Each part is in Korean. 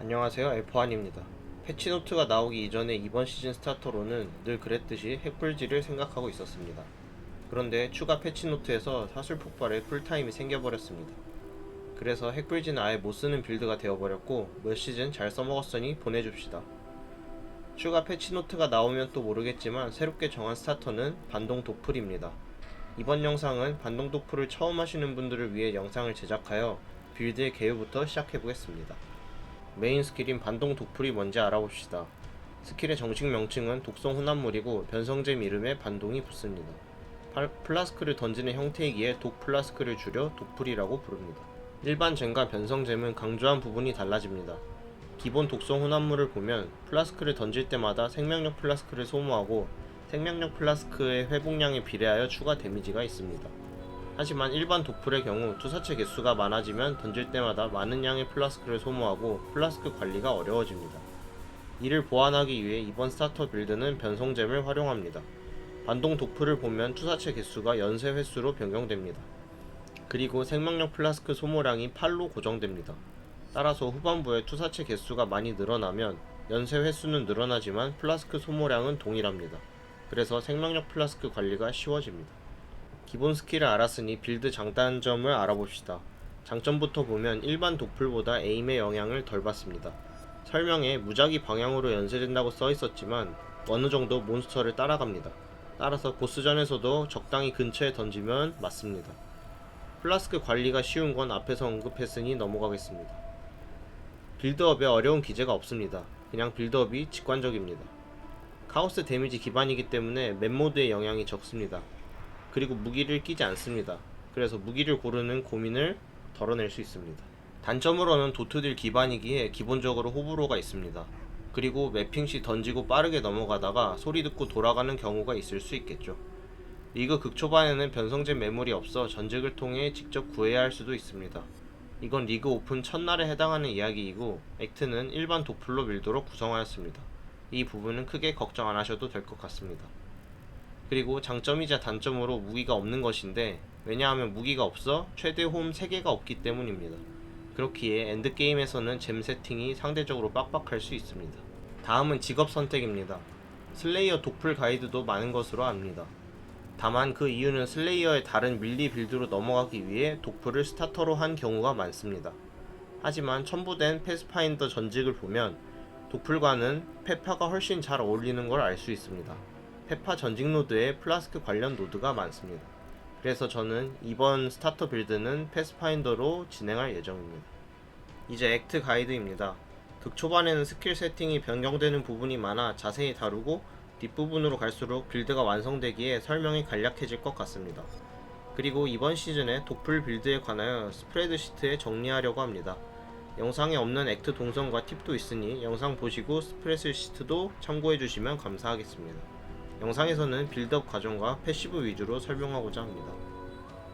안녕하세요 F1입니다. 패치노트가 나오기 이전에 이번 시즌 스타터로는 늘 그랬듯이 핵불지를 생각하고 있었습니다. 그런데 추가 패치노트에서 사술 폭발에 쿨타임이 생겨버렸습니다. 그래서 핵불지는 아예 못쓰는 빌드가 되어버렸고 몇 시즌 잘 써먹었으니 보내줍시다. 추가 패치노트가 나오면 또 모르겠지만 새롭게 정한 스타터는 반동 도플입니다. 이번 영상은 반동 도플을 처음 하시는 분들을 위해 영상을 제작하여 빌드의 개요부터 시작해보겠습니다. 메인 스킬인 반동 독풀이 뭔지 알아봅시다. 스킬의 정식 명칭은 독성 혼합물이고 변성잼 이름에 반동이 붙습니다. 팔- 플라스크를 던지는 형태이기에 독 플라스크를 줄여 독풀이라고 부릅니다. 일반 잼과 변성잼은 강조한 부분이 달라집니다. 기본 독성 혼합물을 보면 플라스크를 던질 때마다 생명력 플라스크를 소모하고 생명력 플라스크의 회복량에 비례하여 추가 데미지가 있습니다. 하지만 일반 독풀의 경우 투사체 개수가 많아지면 던질 때마다 많은 양의 플라스크를 소모하고 플라스크 관리가 어려워집니다. 이를 보완하기 위해 이번 스타터 빌드는 변성잼을 활용합니다. 반동 독풀을 보면 투사체 개수가 연쇄 횟수로 변경됩니다. 그리고 생명력 플라스크 소모량이 8로 고정됩니다. 따라서 후반부에 투사체 개수가 많이 늘어나면 연쇄 횟수는 늘어나지만 플라스크 소모량은 동일합니다. 그래서 생명력 플라스크 관리가 쉬워집니다. 기본 스킬을 알았으니 빌드 장단점을 알아봅시다. 장점부터 보면 일반 독풀보다 에임의 영향을 덜 받습니다. 설명에 무작위 방향으로 연쇄된다고 써 있었지만 어느 정도 몬스터를 따라갑니다. 따라서 보스전에서도 적당히 근처에 던지면 맞습니다. 플라스크 관리가 쉬운 건 앞에서 언급했으니 넘어가겠습니다. 빌드업에 어려운 기재가 없습니다. 그냥 빌드업이 직관적입니다. 카오스 데미지 기반이기 때문에 맵모드의 영향이 적습니다. 그리고 무기를 끼지 않습니다. 그래서 무기를 고르는 고민을 덜어낼 수 있습니다. 단점으로는 도트딜 기반이기에 기본적으로 호불호가 있습니다. 그리고 매핑 시 던지고 빠르게 넘어가다가 소리 듣고 돌아가는 경우가 있을 수 있겠죠. 리그 극초반에는 변성잼 매물이 없어 전직을 통해 직접 구해야 할 수도 있습니다. 이건 리그 오픈 첫날에 해당하는 이야기이고 액트는 일반 도플로 밀도록 구성하였습니다. 이 부분은 크게 걱정 안 하셔도 될 것 같습니다. 그리고 장점이자 단점으로 무기가 없는 것인데 왜냐하면 무기가 없어 최대 홈 3개가 없기 때문입니다. 그렇기에 엔드게임에서는 잼 세팅이 상대적으로 빡빡할 수 있습니다. 다음은 직업 선택입니다. 슬레이어 독풀 가이드도 많은 것으로 압니다. 다만 그 이유는 슬레이어의 다른 밀리 빌드로 넘어가기 위해 독풀을 스타터로 한 경우가 많습니다. 하지만 첨부된 패스파인더 전직을 보면 독풀과는 페파가 훨씬 잘 어울리는 걸 알 수 있습니다. 페파 전직 노드에 플라스크 관련 노드가 많습니다. 그래서 저는 이번 스타터 빌드는 패스파인더로 진행할 예정입니다. 이제 액트 가이드입니다. 극 초반에는 스킬 세팅이 변경되는 부분이 많아 자세히 다루고 뒷부분으로 갈수록 빌드가 완성되기에 설명이 간략해질 것 같습니다. 그리고 이번 시즌에 독풀 빌드에 관하여 스프레드 시트에 정리하려고 합니다. 영상에 없는 액트 동선과 팁도 있으니 영상 보시고 스프레드 시트도 참고해 주시면 감사하겠습니다. 영상에서는 빌드업 과정과 패시브 위주로 설명하고자 합니다.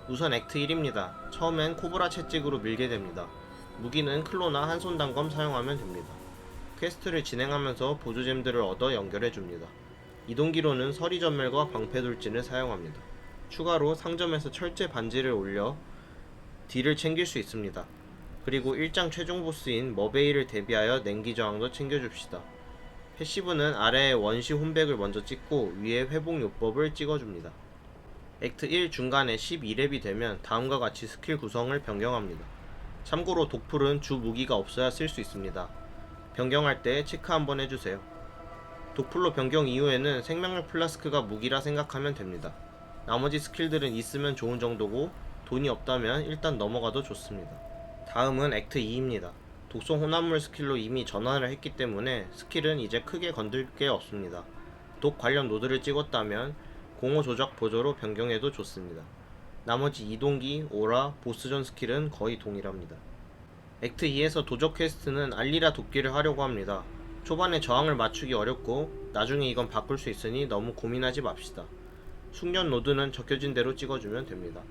우선 액트 1입니다. 처음엔 코브라 채찍으로 밀게 됩니다. 무기는 클로나 한손 단검 사용하면 됩니다. 퀘스트를 진행하면서 보조잼들을 얻어 연결해 줍니다. 이동기로는 서리 전멸과 방패 돌진을 사용합니다. 추가로 상점에서 철제 반지를 올려 딜을 챙길 수 있습니다. 그리고 1장 최종 보스인 머베이를 대비하여 냉기 저항도 챙겨줍시다. 패시브는 아래에 원시 홈백을 먼저 찍고 위에 회복 요법을 찍어줍니다. 액트 1 중간에 12렙이 되면 다음과 같이 스킬 구성을 변경합니다. 참고로 독풀은 주 무기가 없어야 쓸 수 있습니다. 변경할 때 체크 한번 해주세요. 독풀로 변경 이후에는 생명력 플라스크가 무기라 생각하면 됩니다. 나머지 스킬들은 있으면 좋은 정도고 돈이 없다면 일단 넘어가도 좋습니다. 다음은 액트 2입니다. 독성 혼합물 스킬로 이미 전환을 했기 때문에 스킬은 이제 크게 건들 게 없습니다. 독 관련 노드를 찍었다면 공호 조작 보조로 변경해도 좋습니다. 나머지 이동기, 오라, 보스전 스킬은 거의 동일합니다. 액트 2에서 도적 퀘스트는 알리라 도끼를 하려고 합니다. 초반에 저항을 맞추기 어렵고 나중에 이건 바꿀 수 있으니 너무 고민하지 맙시다. 숙련 노드는 적혀진 대로 찍어주면 됩니다.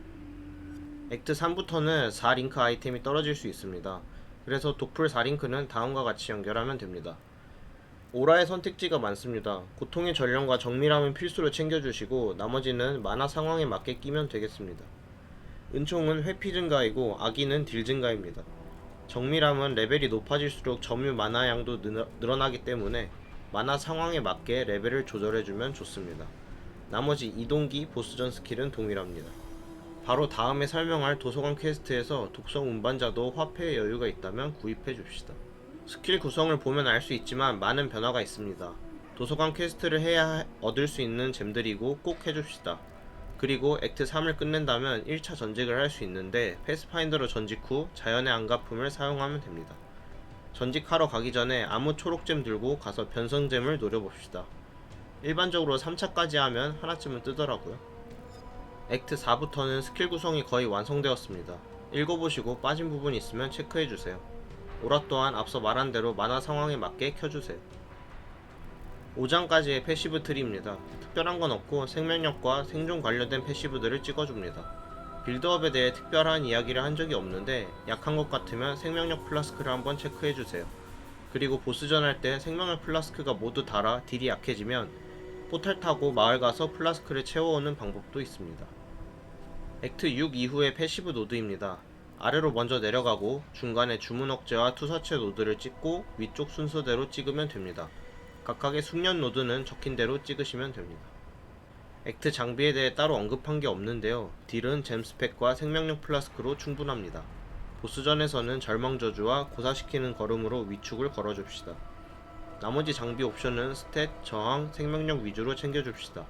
액트 3부터는 4링크 아이템이 떨어질 수 있습니다. 그래서 독풀 4링크는 다음과 같이 연결하면 됩니다. 오라의 선택지가 많습니다. 고통의 전령과 정밀함은 필수로 챙겨주시고 나머지는 만화 상황에 맞게 끼면 되겠습니다. 은총은 회피 증가이고 악인은 딜 증가입니다. 정밀함은 레벨이 높아질수록 점유 만화 양도 늘- 늘어나기 때문에 만화 상황에 맞게 레벨을 조절해주면 좋습니다. 나머지 이동기 보스전 스킬은 동일합니다. 바로 다음에 설명할 도서관 퀘스트에서 독성 운반자도 화폐의 여유가 있다면 구입해 줍시다. 스킬 구성을 보면 알 수 있지만 많은 변화가 있습니다. 도서관 퀘스트를 해야 얻을 수 있는 잼들이고 꼭 해줍시다. 그리고 액트 3을 끝낸다면 1차 전직을 할 수 있는데 패스파인더로 전직 후 자연의 안가품을 사용하면 됩니다. 전직하러 가기 전에 아무 초록잼 들고 가서 변성잼을 노려봅시다. 일반적으로 3차까지 하면 하나쯤은 뜨더라고요. 액트 4부터는 스킬 구성이 거의 완성되었습니다. 읽어보시고 빠진 부분 있으면 체크해주세요. 오라 또한 앞서 말한 대로 만화 상황에 맞게 켜주세요. 5장까지의 패시브 트리입니다. 특별한 건 없고 생명력과 생존 관련된 패시브들을 찍어줍니다. 빌드업에 대해 특별한 이야기를 한 적이 없는데 약한 것 같으면 생명력 플라스크를 한번 체크해주세요. 그리고 보스전 할 때 생명력 플라스크가 모두 달아 딜이 약해지면 포탈 타고 마을 가서 플라스크를 채워오는 방법도 있습니다. 액트 6 이후의 패시브 노드입니다. 아래로 먼저 내려가고 중간에 주문 억제와 투사체 노드를 찍고 위쪽 순서대로 찍으면 됩니다. 각각의 숙련 노드는 적힌 대로 찍으시면 됩니다. 액트 장비에 대해 따로 언급한 게 없는데요. 딜은 잼스펙과 생명력 플라스크로 충분합니다. 보스전에서는 절망저주와 고사시키는 걸음으로 위축을 걸어줍시다. 나머지 장비 옵션은 스탯, 저항, 생명력 위주로 챙겨줍시다.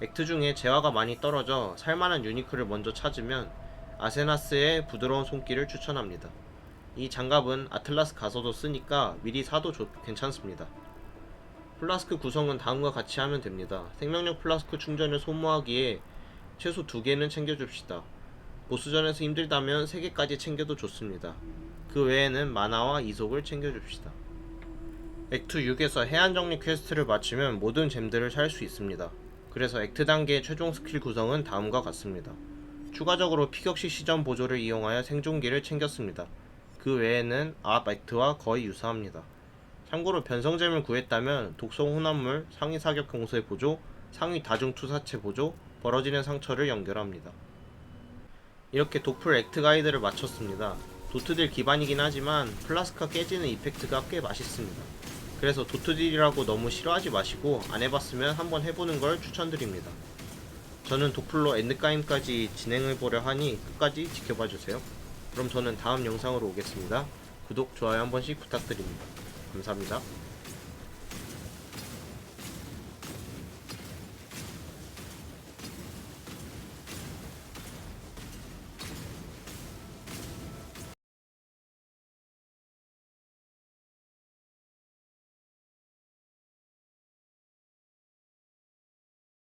액트 중에 재화가 많이 떨어져 살만한 유니크를 먼저 찾으면 아세나스의 부드러운 손길을 추천합니다. 이 장갑은 아틀라스 가서도 쓰니까 미리 사도 좋, 괜찮습니다. 플라스크 구성은 다음과 같이 하면 됩니다. 생명력 플라스크 충전을 소모하기에 최소 2개는 챙겨줍시다. 보스전에서 힘들다면 3개까지 챙겨도 좋습니다. 그 외에는 마나와 이속을 챙겨줍시다. 액트 6에서 해안 정리 퀘스트를 마치면 모든 잼들을 살 수 있습니다. 그래서 액트 단계의 최종 스킬 구성은 다음과 같습니다. 추가적으로 피격시 시전 보조를 이용하여 생존기를 챙겼습니다. 그 외에는 앞 액트와 거의 유사합니다. 참고로 변성잼을 구했다면 독성 혼합물, 상위 사격 공세 보조, 상위 다중 투사체 보조, 벌어지는 상처를 연결합니다. 이렇게 도플 액트 가이드를 마쳤습니다. 도트딜 기반이긴 하지만 플라스카 깨지는 이펙트가 꽤 맛있습니다. 그래서 도트딜이라고 너무 싫어하지 마시고 안 해봤으면 한번 해보는 걸 추천드립니다. 저는 도플로 엔드가임까지 진행해보려 하니 끝까지 지켜봐주세요. 그럼 저는 다음 영상으로 오겠습니다. 구독, 좋아요 한 번씩 부탁드립니다. 감사합니다.